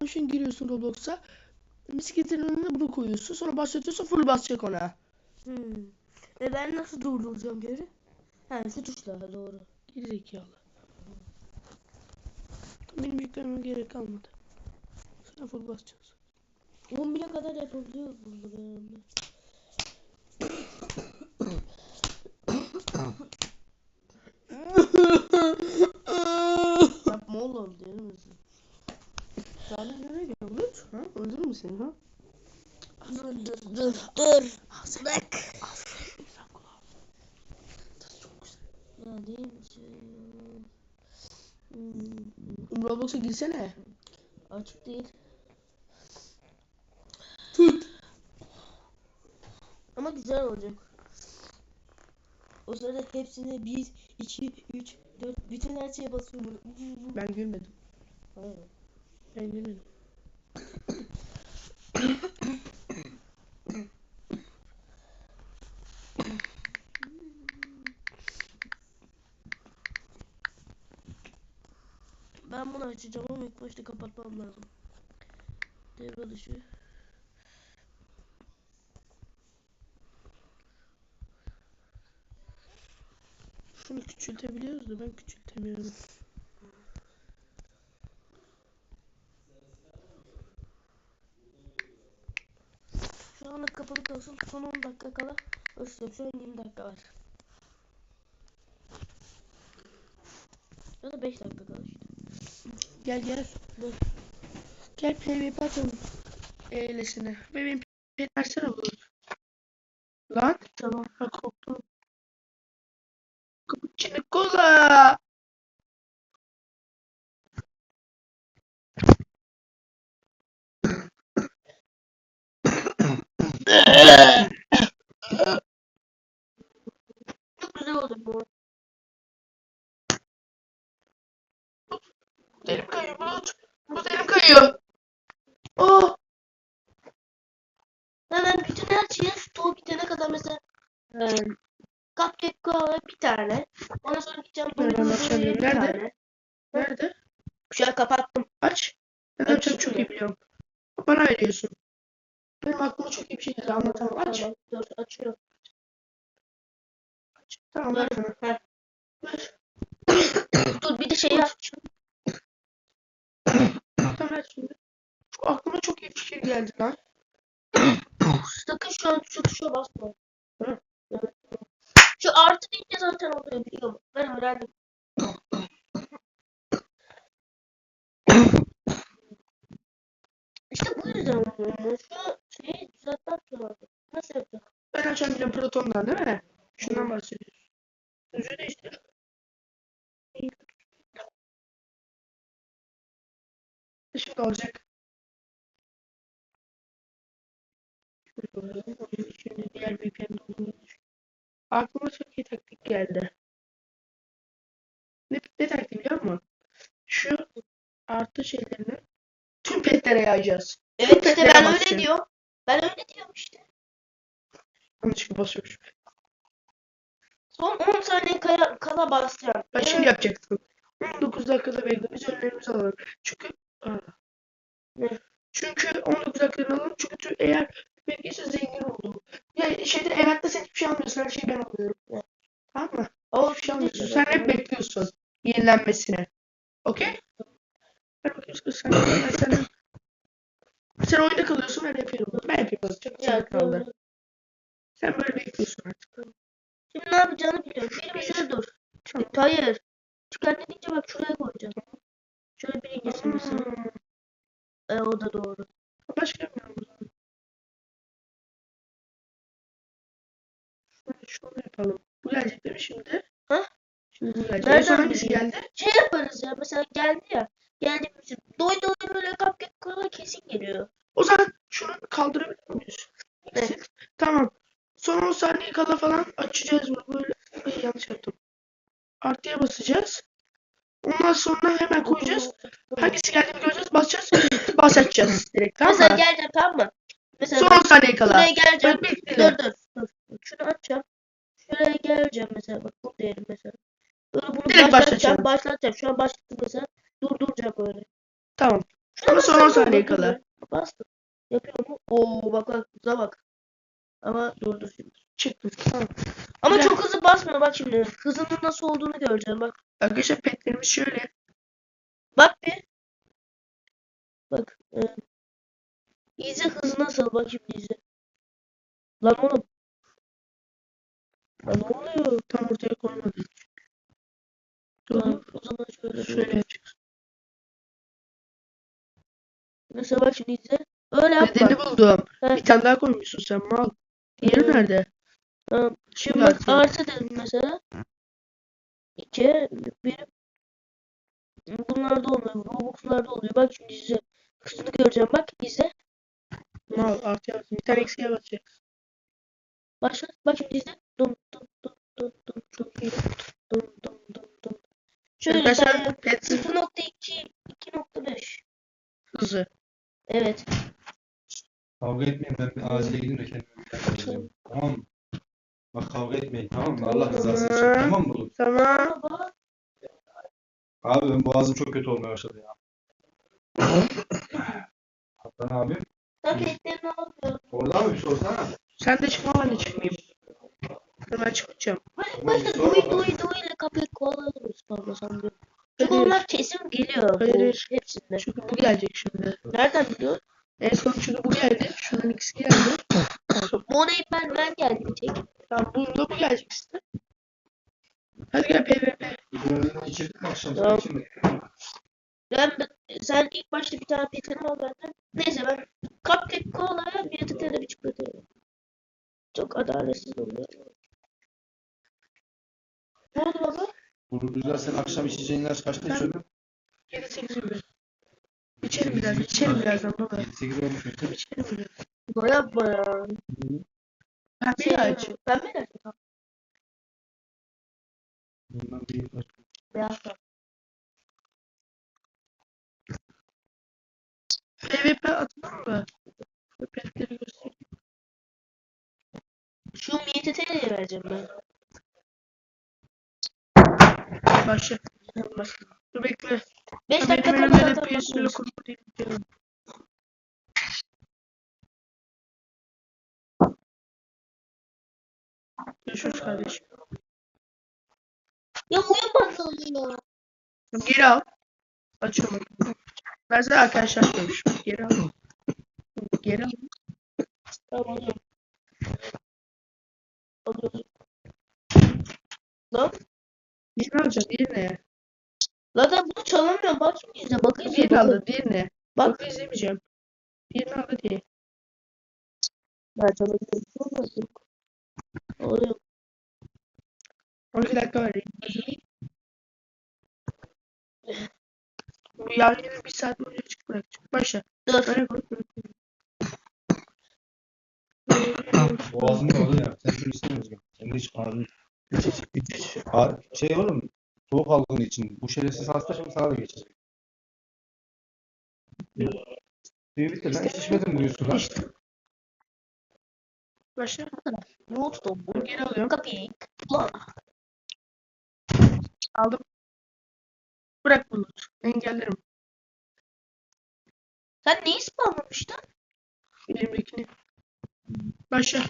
Tamam şimdi giriyorsun Roblox'a. Bisikletin önüne bunu koyuyorsun. Sonra başlatıyorsun full basacak ona. Hmm. E ben nasıl durduracağım geri? Ha şu tuşla doğru. Gerizekalı. Benim yüklememe gerek kalmadı. Sonra full basacağız. 10 bine kadar yapabiliyoruz burada beraber. Yapma oğlum değil misin? Daha nereye gidiyor Bulut? Ha? Öldürür mü seni ha? Dur dur dur dur. Bırak. İnsan kulağı. Tadı çok güzel. Ya değil mi şey? Hmm, Roblox'a girsene. açık değil. Tut. Ama güzel olacak. O sırada hepsine 1, 2, 3, 4 bütün her şeye basıyorum. Ben gülmedim. Hayır. Ben. Ben bunu açacağım ama ilk başta kapatmam lazım. Devre dışı. Şunu küçültebiliyoruz da ben küçültemiyorum. Şu kalsın. Son 10 dakika kala an 20 dakika var. Ya da 5 dakika kala işte. Gel gel. Dur. Gel PvP atalım. Eylesine. Ve benim PvP versene Bulut. Lan. Tamam. Bak korktum. Cappuccino kola. Çok güzel oldu bu. Elim kayıyor Bulut. Bulut elim kayıyor. Oh. Hemen bütün her şeye stoğu bitene kadar mesela e, cupcake kola bir tane. Ondan sonra gideceğim Nereden Doritos açacağım bir. Nerede? tane. Nerede? An kapattım. Aç. Ben Açayım açacağım çok iyi biliyorum. Bana veriyorsun. Benim aklıma çok iyi bir şey geldi. Anlatamam. Aç. Tamam, dur açıyorum. Aç. Tamam ver bana. Ver. Ver. Dur bir de şeyi aç. Tamam ver şimdi. Şu aklıma çok iyi bir fikir geldi lan. Sakın şu an şu tuşa basma. Hı. Şu artı deyince zaten oluyor biliyor musun? Ben öğrendim. İşte bu yüzden oluyor. Şu şeyi düzeltmek lazım. Nasıl yapacağım? Ben açamayacağım Proton'dan değil mi? Şundan bahsediyorsun. Sözü değiştir. Şimdi olacak. Şimdi diğer VPN doldurmayı düşün. Aklıma çok iyi taktik geldi. Ne, ne taktiği biliyor musun? Şu artı şeylerini tüm petlere yayacağız. Evet işte Petlere ben öyle diyorum. Ben öyle diyorum işte. Yanlışlıkla basıyormuş. Son 10 saniye kala, kala basacağım. Ben şimdi yapacaktım. 19 dakikada. Biz önlerimizi alalım. Çünkü Aa. Çünkü 19 dakikada alalım. Çünkü eğer bekleyse zengin oldu. Ya şeyde eventte sen hiçbir şey almıyorsun. Her şeyi ben alıyorum. Tamam mı? O Hiçbir şey almıyorsun. Sen hep bekliyorsun. Yenilenmesine. Okey? Ver bakayım kız sen. Ben sen, sen oyunda kalıyorsun ben yapıyorum. Ben yapıyorum. Çok güzel kaldı. Sen böyle bekliyorsun artık. Şimdi ne yapacağını biliyorum. Bir mesela dur. Tamam. Hayır. Çıkart dedikçe bak şuraya koyacağım. Şöyle birincisi mesela. Hmm. E, o da doğru. Başka yapmıyorum Şunu, yapalım. Bu gelecek değil mi şimdi? Ha? Şimdi bu gelecek. Nereden En son hangisi bileyim? geldi? Şey yaparız ya mesela geldi ya. Geldiğimiz için doy doy böyle cupcake kola kesin geliyor. O zaman şunu kaldırabilir miyiz? Evet. Tamam. Son 10 saniye kala falan açacağız bunu böyle. Ay, yanlış yaptım. Artıya basacağız. Ondan sonra hemen koyacağız. Hangisi geldiğini göreceğiz. Basacağız. Basacağız direkt tamam Mesela mı? geleceğim tamam mı? Mesela Son 10 saniye kala. Şuraya geleceğim. Ben bekledim. Dur dur. Şunu açacağım. Şuraya geleceğim mesela. Bak bu değerim mesela. Böyle bunu Direkt başlatacağım. başlatacağım. Başlatacağım. Şu an başlattım mesela. Durduracağım böyle. Tamam. Şuna Ama son bassam 10 saniye durdur kala. Bastım. Yapıyor mu? Oo bak bak. Hıza bak. Ama durdur şimdi. Çıktı. Tamam. Ama Güzel. çok hızlı basmıyor bak şimdi. Hızının nasıl olduğunu göreceğim bak. Arkadaşlar petlerimiz şöyle. Bak bir. Bak. E, izle hızı nasıl bak şimdi izle. Lan oğlum. Lan ne oluyor? Tam ortaya koymadım. Tamam, o zaman şöyle. Şöyle yapacağız. Mesela bak şimdi izle. Öyle yapma. Nedeni buldum. Heh. Bir tane daha koymuşsun sen mal. Diğeri Ee, nerede? Tamam. Şimdi bak artı. artı dedim mesela. İki, bir. Bunlarda olmuyor. Robux'larda oluyor. Bak şimdi izle. Hızını göreceğim. Bak izle. Mal artı yapsın. Bir tane eksiğe basacak. Başla. Bak şimdi izle. Dum dum dum dum dum. Çok iyi. Dum dum dum dum. Şöyle Arkadaşlar sen pet 0.2 2.5. hızı. Evet. Kavga etmeyin ben bir acile gideyim de kendime bir. Tamam mı? Bak kavga etmeyin tamam mı? Allah rızası için. Tamam. Tamam mı oğlum? Tamam. Baba. Abi benim boğazım çok kötü olmaya başladı ya. Hatta abi Sen petlerini almıyor. orada mı bir sorsana. Sen de çıkma ben de çıkmayayım. Ben çıkacağım. Sor duy duy duy ile kapıyı kovalıyoruz pardon diyor. Çünkü Hayır. onlar kesin geliyor. Hayır, hayır. Hepsinde. Çünkü bu gelecek şimdi. Nereden biliyor? En son çünkü bu geldi. Şunun ikisi geldi. Money ben ben geldim tek. Tamam bunda bu gelecek işte. Hadi gel PvP. Üzerinden geçirdik mi akşam Tamam. sen şimdi? Ben, sen ilk başta bir tane petini al benden. Neyse ben cupcake kolaya bir tık da bir çikolata. Çok adaletsiz oluyor. Rüzgar sen akşam içeceğinler kaçta içiyordun? 7-8 gibi. İçerim biraz. İçerim birazdan baba. 7-8 olmuş mu? İçerim biraz. Baya baya. Ben bir aç. Ben mi derdim? Bundan bir Beyaz. PvP atmam mı? Şu petleri göstereyim. Şu MTT'ye vereceğim ben. Başla. Bak. Dur bekle. 5 Benim dakika elimde kala de zaten PS ile bakıyoruz. kurgu değil. biliyorum. Görüşürüz kardeşim. Ya uyumadın ya. Geri al. Açıyorum. Ben size arkadaşlar koymuş. Geri al. Geri al. Tamam alıyorum. Alıyorum. Lan. Diğerini alacağım. Diğerini. Zaten bunu çalamıyorum. Bak şimdi izle. Bakın Diğerini aldı. Diğerini. Bak. Bak izlemeyeceğim. Diğerini aldı diye. Ben çalabilirim. Olmaz yok. Oluyor. 12 dakika var. Bu yine bir saat boyunca açık bırakacağım. Başla. Dur. Böyle koy. da oluyor ya. Sen şunu istemiyorsun. Sen de hiç ağrın. Hiç. Ağrı- Şey oğlum. Soğuk algın için. Bu şerefsiz hasta şimdi sana da geçecek. Suyu bitir lan. Hiç içmedim diyorsun lan. Başla. Not da bu. Geri alıyorum. Lan. Aldım. Bırak bunu. Engellerim. Sen neyi spamlamıştın? Elimdekini. Başla.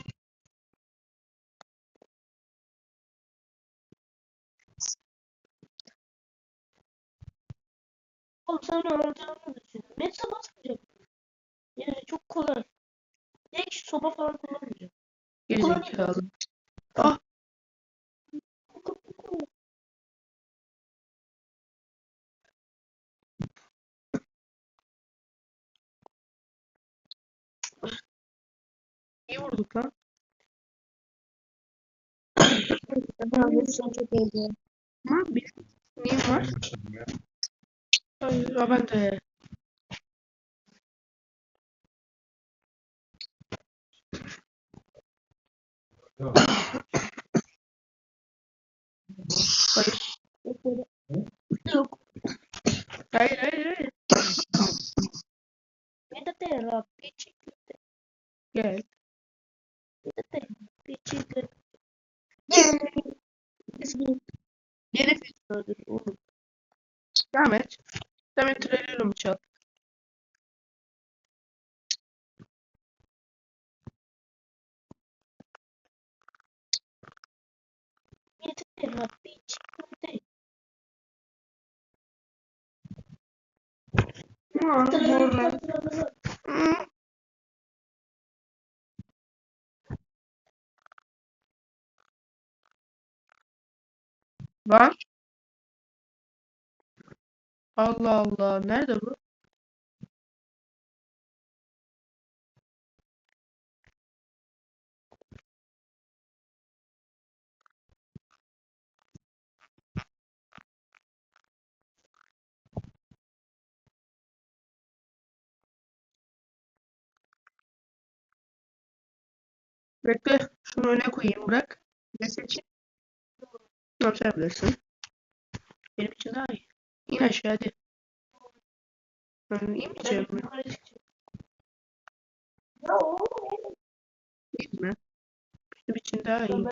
Sen öğreneceğini düşündün. Metsa basmayacak. Yani çok kolay. Hiç soba falan kullanmayacağım. Geri Kullanayım. zekalı. Ah. İyi vurduk lan. Ben çok heyecanlıyım. Ama bir neyim var? Ben başladım ya. Ay, ya ben de. Yok. Hayır. Hayır hayır. Vedete Rabbi çikolata. Gel. Vedete Rabbi çikolata. Yeni Hadi oğlum. devam et. Vedete Rabbi çikolata. Aman zorla. Hı. Var. Allah Allah. Nerede bu? Bekle. Şunu öne koyayım. Bırak. Ne seçeyim? Tamam sen bilirsin. Benim için daha iyi. İn aşağı hadi. Ben inmeyeceğim mi? Ya oğlum. İnme. Benim için daha iyi.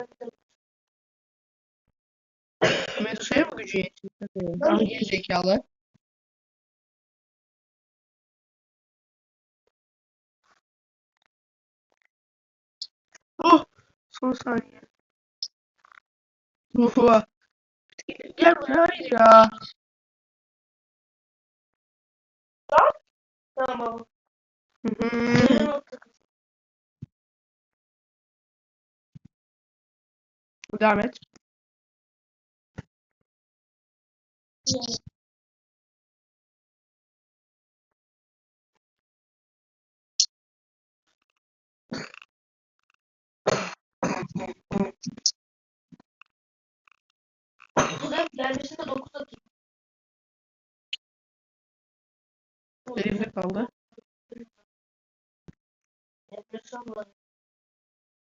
Medusa'ya mı gücü yetmiyor? Tam geri zekalı. Oh! Son saniye. Uhuva. Gel buraya hayır ya. Tamam. Hı hı. Devam et. Bu da gelmesinde 9 atıyor. Elimde kaldı.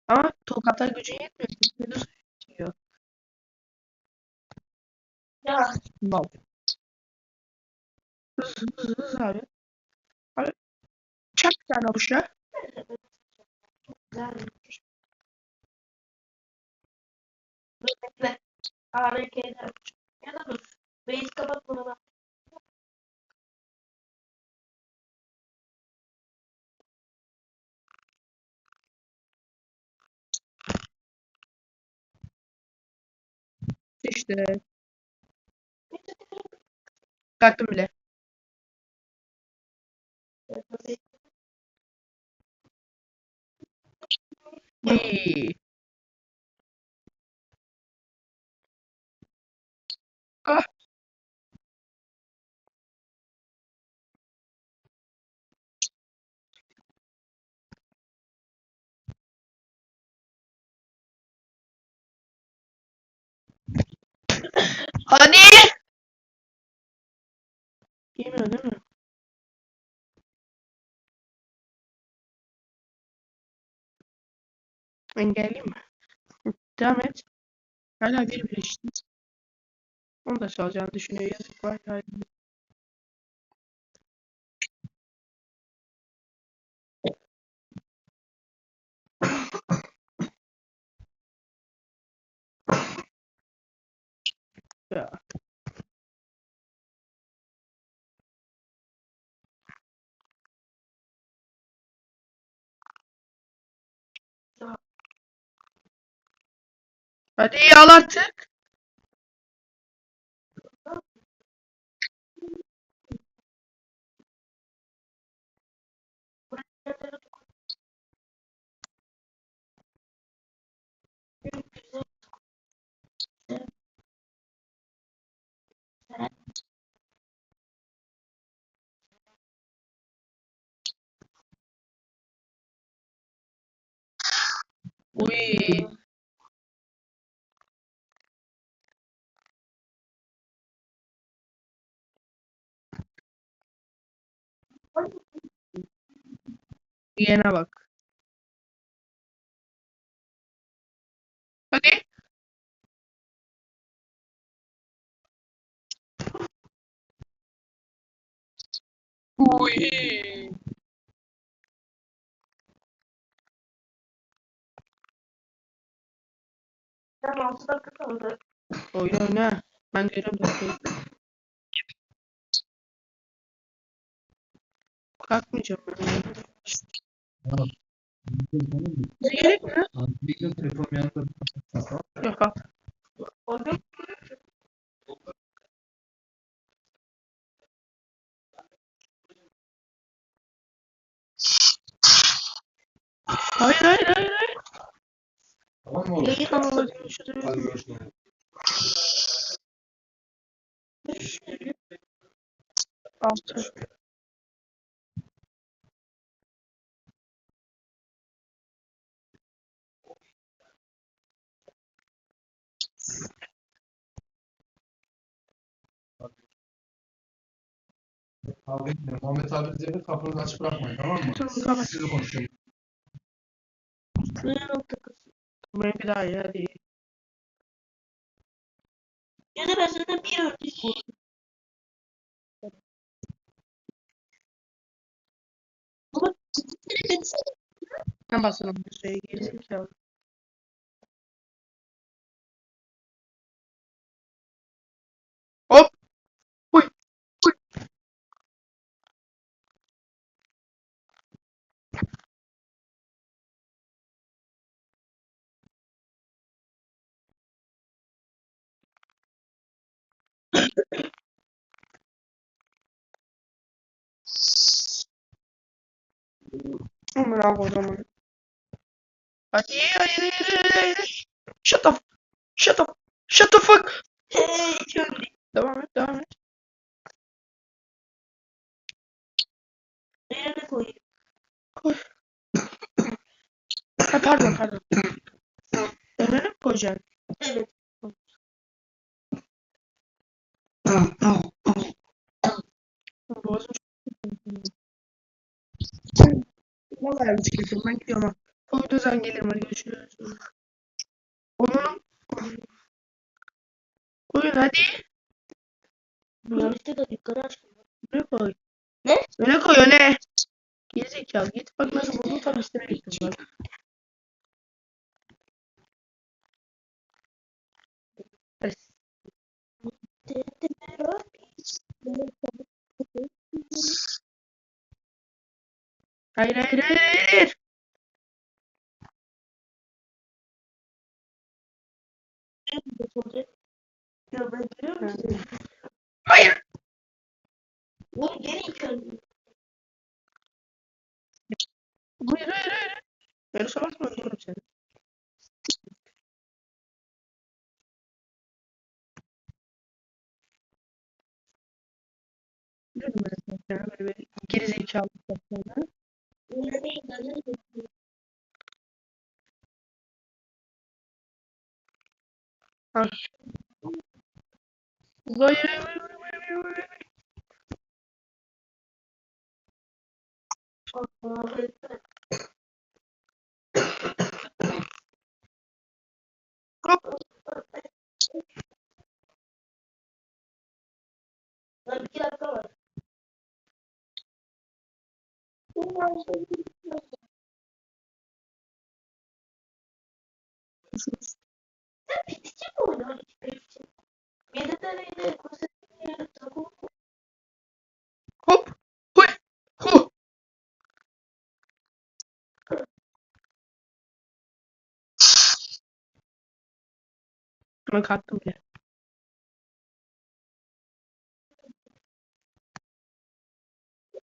Ama tokatlar gücün yetmiyor. Medusa yetiyor. Ya Mal. Hız hız hız abi. Abi. Çak bir tane avuçla. bekle. Hareketler. Ya da dur. Base kapat bunu bak. İşte. Kalktım bile. İyi. Ah. Hadi. Yemiyor değil mi? Engelleyeyim mi? Devam et. Hala bir bir işte. Onu da çalacağını düşünüyor. Yazık var. ya. Hadi al artık. Uy. Diyene bak. Hadi. Uy. Ben 6 dakika kaldı. Oyna oyna. Ben görüyorum. Kalkmayacağım ben. Gerek mi? Yok. Orada Hayır hayır hayır hayır. Tamam mı oğlum? Yayın ama şurada Hadi görüşürüz. altı. Kavga etmeyin. Muhammed abi diyecek kapınızı açık bırakmayın tamam mı? Tamam, şuraya nokta kız. Buraya bir daha ya hadi. Ya da ben senden bir örtü Ama Ben basalım bu şeye gerizekalı. Hop. Amına kodumun. Hayır hayır hayır hayır. Shut f- Shut f- Shut the fuck. Devam et devam et. Nereye koyayım? Ha pardon pardon. Önüne mi koyacaksın? Evet. Boğazım Vallahi yanlış getirdim. Ben gidiyorum. O yüzden gelirim hadi görüşürüz. Onun Koyun hadi. Bu yanlışlıkla yukarı açtım. Öne koy. Ne? Öne koy öne. Gerizekalı git bak nasıl buldum tam üstüne gittim bak. Hayır hayır hayır hayır. Hayır. Oğlum gene köylü. Hayır hayır hayır. Beni seni. Dedim ben sana böyle bir hayır hayır hayır hayır. Hop. Sen pitici mi oynuyorsun pitici? Yedi taneyle konsept takım Hop. Huy. Hu. Ben kalktım bile.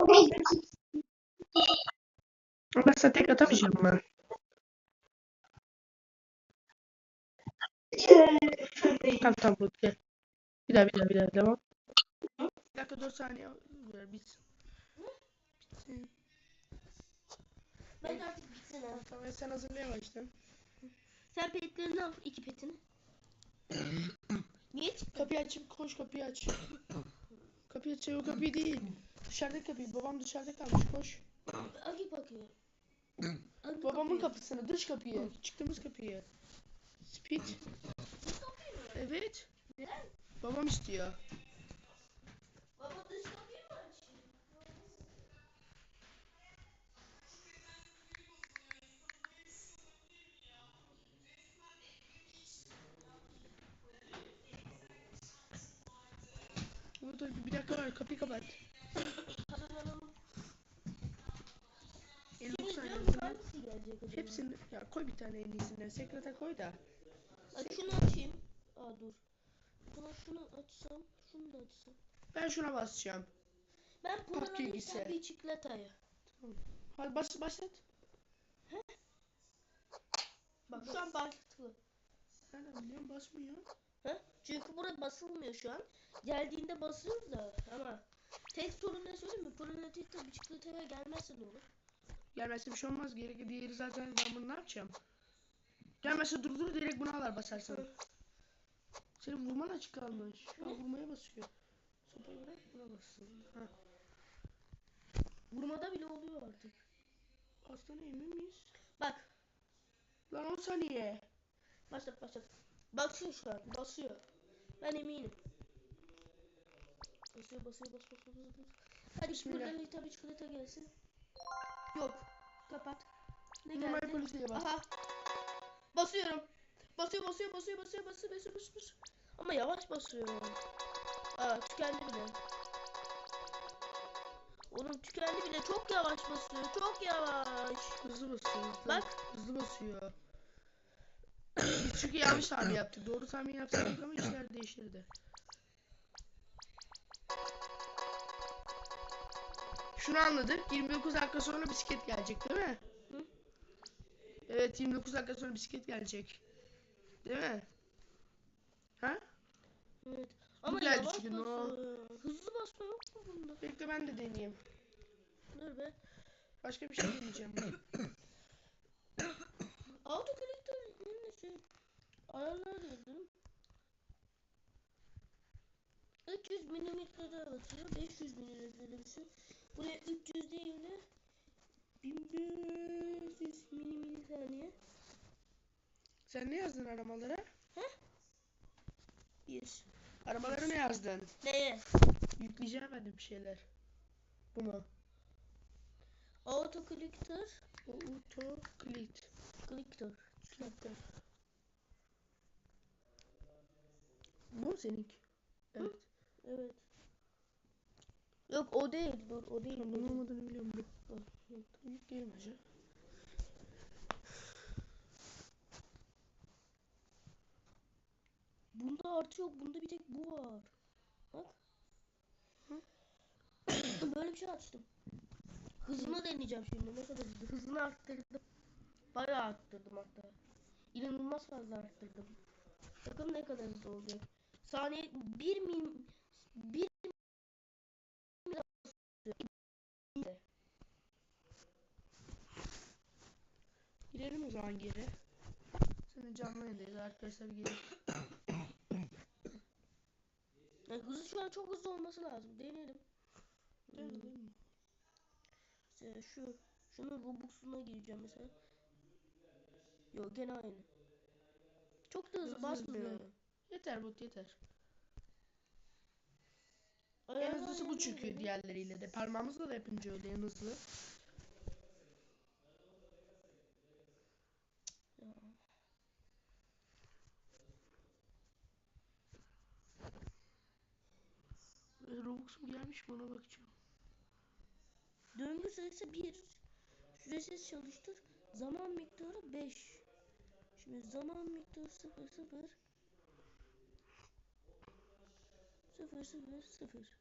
Ama ben sana tek atamayacağım ben. Tamam tamam Bulut gel. Bir daha bir daha bir daha devam. Bir dakika 4 saniye ver bitsin. Bitsin. Ben artık bitsin ha. Tamam sen hazırlayamam işte. Sen petlerini al. iki petini. Niye çıktın? Kapıyı açıp koş kapıyı aç. Kapıyı aç o kapıyı değil. Dışarıdaki kapıyı. Babam dışarıda kalmış. Koş. Hangi bakıyor? Hangi Babamın kapıyı? kapısını. Dış kapıyı. Çıktığımız kapıyı. Speed. Evet. Neden? Babam istiyor. Baba dış kapıyı mı açıyor? Dur bir dakika var. Kapıyı kapat. Hazırlanalım. 59 Şimdi saniye. diyorum hangisi gelecek acaba? Hepsini ya koy bir tane en iyisinden. Sekrete koy da. Bak şunu açayım. Aa dur. Buna şunu açsam, şunu da açsam. Ben şuna basacağım. Ben Pınar'ın bilgisi. bir bicikletayı. Hadi bas başlat. Bak şu an başladı. Nereden biliyorum basmıyor. Ha? Çünkü burada basılmıyor şu an. Geldiğinde basıyoruz da ama tek sorun ne söyleyeyim mi? Pırınatikte bicikletaya gelmezse ne olur? Gelmezse bir şey olmaz. Geri diğeri zaten ben bunu ne yapacağım? Gelmezse durdur direkt buna alar basarsan. Senin vurman açık kalmış. Ha, vurmaya basıyor. Sopayı bırak buna bassın. Ha. Vurmada bile oluyor artık. Aslında emin miyiz? Bak Lan 10 saniye. başlat başlat. Basıyor şu an basıyor. Ben eminim. Basıyor basıyor bas bas bas bas. Hadi Bismillah. Pırınatikte bicikletaya gelsin. Yok. Kapat. Ne geldi? polisiye bas. Aha. Basıyorum. Basıyor basıyor basıyor basıyor basıyor basıyor basıyor. basıyor. Ama yavaş basıyor. Aa tükendi bile. Oğlum tükendi bile çok yavaş basıyor. Çok yavaş. Hızlı basıyor. Hızlı. Bak. Hızlı basıyor. Biz çünkü yanlış tahmin yaptık. Doğru tahmin yapsaydık ama işler değişirdi. Şunu anladık. 29 dakika sonra bisiklet gelecek değil mi? Hı? Evet 29 dakika sonra bisiklet gelecek. Değil mi? Ha? Evet. Ama geldi yavaş çünkü, no. Hızlı basma yok mu bunda? Bekle ben de deneyeyim. Dur be. Başka bir şey deneyeceğim. Autocorrector ne şey? Ayarlar dedim. 300 milimetrede basıyor. 500 milimetrede basıyor. Buraya 300 değil de 1500 milisaniye. Sen ne yazdın aramalara? Bir. Aramalara ne yazdın? Neye? Yükleyeceğim ben de bir şeyler. Bunu. Autocorrector. Autoclit. Clicker. Clicker. Bu mu seninki? Evet. Evet. Yok o değil. Dur o değil. O değil. olmadığını biliyorum bu. Dur. Yükleyelim hacı. Bunda artı yok. Bunda bir tek bu var. Bak. Böyle bir şey açtım. Hızını deneyeceğim şimdi. Ne kadar hızlı. Hızını arttırdım. Bayağı arttırdım hatta. İnanılmaz fazla arttırdım. Bakın ne kadar hızlı olacak. Saniye 1 min 1 Girelim o zaman geri. Seni canlı yayındayız arkadaşlar geri. yani hızı şu an çok hızlı olması lazım. Deneyelim. Değil mi? Mesela şu şunun Robux'una gireceğim mesela. Yok gene aynı. Çok da hızlı Hızlı basmıyor. hızlı. Yeter bot yeter. En hızlısı bu çünkü diğerleriyle de. Parmağımızla da yapınca öyle en hızlı. Ya. E, Robux'um gelmiş mi ona bakacağım. Döngü sayısı 1. Süresiz çalıştır. Zaman miktarı 5. Şimdi zaman miktarı 0 0 0 0 0.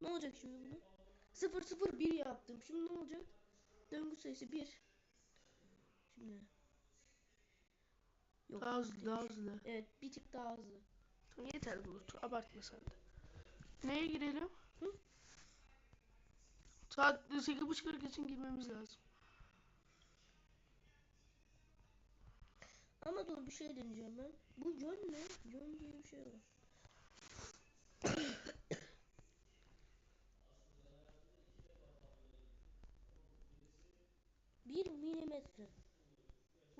Ne olacak şimdi bunu? 0 0 1 yaptım. Şimdi ne olacak? Döngü sayısı 1. Şimdi. Yok. Daha hızlı daha hızlı. Evet bir tık daha hızlı. Yeter bulut. Abartma sen de. Neye girelim? Hı? Saat 8.30'a kesin girmemiz lazım. Ama dur bir şey deneyeceğim ben. Bu John ne? John diye bir şey var. bir milimetre.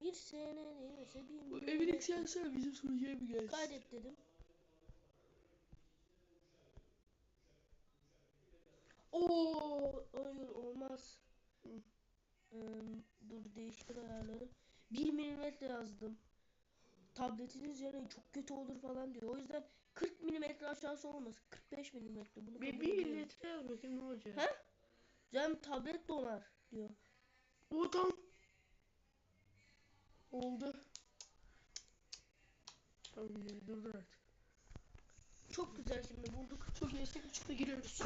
Bir sene değil mesela bir milimetre. Bu evin eksensör bizim sunucuya bir gelsin. Kaydep dedim. Oo, hayır olmaz. Ee, dur değiştir ayarları. 1 milimetre yazdım. Tabletiniz yani çok kötü olur falan diyor. O yüzden 40 milimetre aşağısı olmasın. 45 milimetre. Bunu Bir, bir litre yaz bakayım ne olacak. He? Canım tablet donar diyor. Bu tam oldu. Tamam dur dur artık. Çok güzel şimdi bulduk. Çok iyi. 8.30'da giriyoruz.